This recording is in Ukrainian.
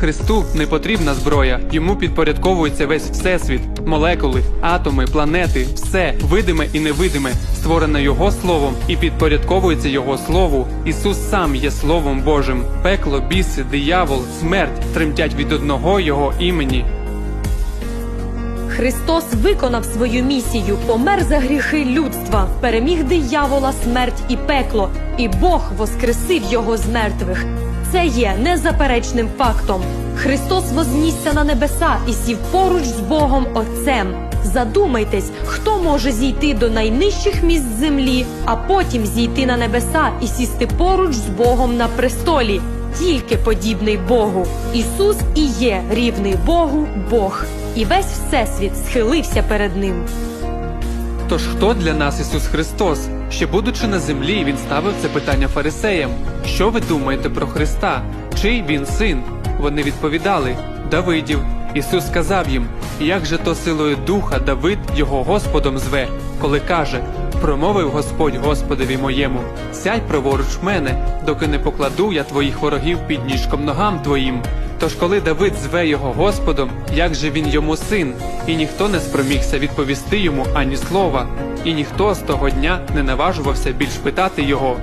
Христу не потрібна зброя, йому підпорядковується весь всесвіт, молекули, атоми, планети, все видиме і невидиме, створене Його словом і підпорядковується Його слову. Ісус сам є Словом Божим. Пекло, біси, диявол, смерть тремтять від одного Його імені. Христос виконав свою місію, помер за гріхи людства, переміг диявола, смерть і пекло, і Бог воскресив його з мертвих. Це є незаперечним фактом. Христос вознісся на небеса і сів поруч з Богом Отцем. Задумайтесь, хто може зійти до найнижчих місць землі, а потім зійти на небеса і сісти поруч з Богом на престолі. Тільки подібний Богу. Ісус і є рівний Богу Бог, і весь всесвіт схилився перед ним. Тож хто для нас Ісус Христос? Ще будучи на землі, він ставив це питання фарисеям. Що ви думаєте про Христа? Чий він син? Вони відповідали Давидів. Ісус сказав їм: Як же то силою духа Давид його Господом зве, коли каже: Промовив Господь Господові моєму, сядь праворуч мене, доки не покладу я твоїх ворогів під ніжком ногам твоїм. Тож коли Давид зве його Господом, як же він йому син, і ніхто не спромігся відповісти йому ані слова, і ніхто з того дня не наважувався більш питати його.